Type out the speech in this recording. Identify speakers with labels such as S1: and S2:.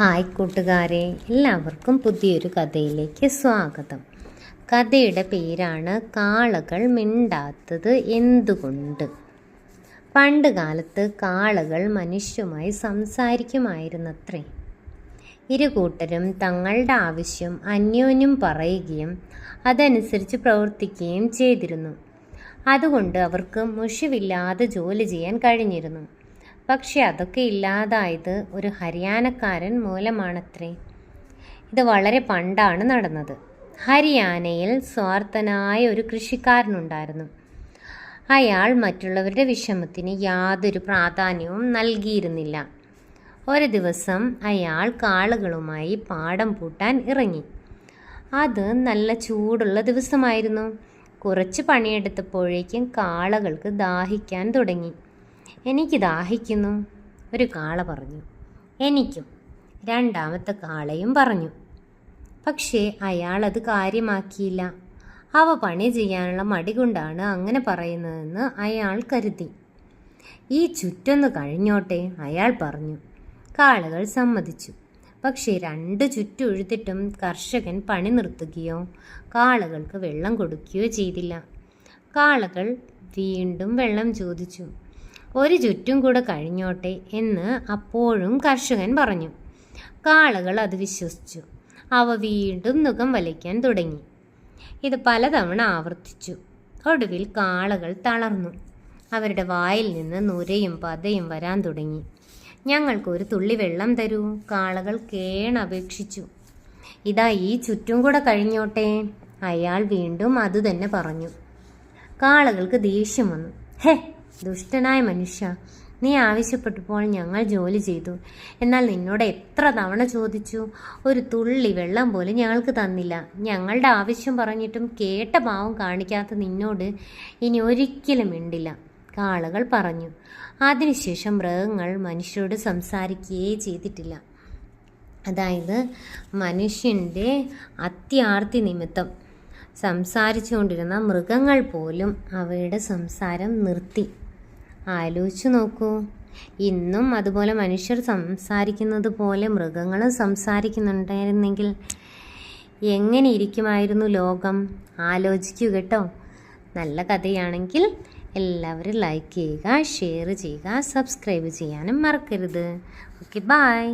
S1: Hi കൂട്ടുകാരെ എല്ലാവർക്കും പുതിയൊരു കഥയിലേക്ക് സ്വാഗതം. കഥയുടെ പേരാണ് കാളകൾ മിണ്ടാത്തത് എന്തുകൊണ്ട്? പണ്ട് കാലത്ത് കാളകൾ മനുഷ്യമായി സംസാരിക്കുമായിരുന്നത്രേ. ഇരു കൂട്ടരും തങ്ങളുടെ ആവശ്യം അന്യോന്യം പറയുകയും അതനുസരിച്ച് പ്രവർത്തിക്കുകയും ചെയ്തിരുന്നു. അതുകൊണ്ട് അവർക്ക് മുഷിവില്ലാതെ ജോലി ചെയ്യാൻ കഴിഞ്ഞിരുന്നു. പക്ഷെ അതൊക്കെ ഇല്ലാതായത് ഒരു ഹരിയാനക്കാരൻ മൂലമാണത്രേ. ഇത് വളരെ പണ്ടാണ് നടന്നത്. ഹരിയാനയിൽ സ്വാർത്ഥനായ ഒരു കൃഷിക്കാരനുണ്ടായിരുന്നു. അയാൾ മറ്റുള്ളവരുടെ വിഷമത്തിന് യാതൊരു പ്രാധാന്യവും നൽകിയിരുന്നില്ല. ഒരു ദിവസം അയാൾ കാളുകളുമായി പാടം പൂട്ടാൻ ഇറങ്ങി. അത് നല്ല ചൂടുള്ള ദിവസമായിരുന്നു. കുറച്ച് പണിയെടുത്തപ്പോഴേക്കും കാളകൾക്ക് ദാഹിക്കാൻ തുടങ്ങി. എനിക്ക് ദാഹിക്കുന്നു ഒരു കാള പറഞ്ഞു. എനിക്കും രണ്ടാമത്തെ കാളയും പറഞ്ഞു. പക്ഷേ അയാൾ അത് കാര്യമാക്കിയില്ല. അവ പണി ചെയ്യാനുള്ള മടി കൊണ്ടാണ് അങ്ങനെ പറയുന്നതെന്ന് അയാൾ കരുതി. ഈ ചുറ്റൊന്ന് കഴിഞ്ഞോട്ടെ അയാൾ പറഞ്ഞു. കാളകൾ സമ്മതിച്ചു. പക്ഷേ രണ്ട് ചുറ്റുഴുത്തിട്ടും കർഷകൻ പണി നിർത്തുകയോ കാളകൾക്ക് വെള്ളം കൊടുക്കുകയോ ചെയ്തില്ല. കാളകൾ വീണ്ടും വെള്ളം ചോദിച്ചു. ഒരു ചുറ്റും കൂടെ കഴിഞ്ഞോട്ടെ എന്ന് അപ്പോഴും കർഷകൻ പറഞ്ഞു. കാളകൾ അത് വിശ്വസിച്ചു. അവ വീണ്ടും നുഖം വലിക്കാൻ തുടങ്ങി. ഇത് പലതവണ ആവർത്തിച്ചു. ഒടുവിൽ കാളകൾ തളർന്നു. അവരുടെ വായിൽ നിന്ന് നുരയും പതയും വരാൻ തുടങ്ങി. ഞങ്ങൾക്കൊരു തുള്ളി വെള്ളം തരൂ കാളകൾ കേണപേക്ഷിച്ചു. ഇതാ ഈ ചുറ്റും കൂടെ കഴിഞ്ഞോട്ടെ അയാൾ വീണ്ടും അതുതന്നെ പറഞ്ഞു. കാളകൾക്ക് ദേഷ്യം വന്നു. ഹേ ദുഷ്ടനായ മനുഷ്യ നീ ആവശ്യപ്പെട്ടപ്പോൾ ഞങ്ങൾ ജോലി ചെയ്തു. എന്നാൽ നിന്നോട് എത്ര തവണ ചോദിച്ചു ഒരു തുള്ളി വെള്ളം പോലും ഞങ്ങൾക്ക് തന്നില്ല. ഞങ്ങളുടെ ആവശ്യം പറഞ്ഞിട്ടും കേട്ട പാവം കാണിക്കാത്ത നിന്നോട് ഇനി ഒരിക്കലും മിണ്ടില്ല. കാളകൾ പറഞ്ഞു അതിനുശേഷം മൃഗങ്ങൾ മനുഷ്യരോട് സംസാരിക്കുകയേ ചെയ്തിട്ടില്ല. അതായത് മനുഷ്യന്റെ അത്യാർത്തി നിമിത്തം സംസാരിച്ചുകൊണ്ടിരുന്ന മൃഗങ്ങൾ പോലും അവയുടെ സംസാരം നിർത്തി. ആലോചിച്ചു നോക്കൂ. ഇന്നും അതുപോലെ മനുഷ്യർ സംസാരിക്കുന്നത് പോലെ മൃഗങ്ങളും സംസാരിക്കുന്നുണ്ടായിരുന്നെങ്കിൽ എങ്ങനെ ഇരിക്കുമായിരുന്നു ലോകം? ആലോചിക്കൂ കേട്ടോ. നല്ല കഥയാണെങ്കിൽ എല്ലാവരും ലൈക്ക് ചെയ്യുക ഷെയർ ചെയ്യുക സബ്സ്ക്രൈബ് ചെയ്യാനും മറക്കരുത്. Okay bye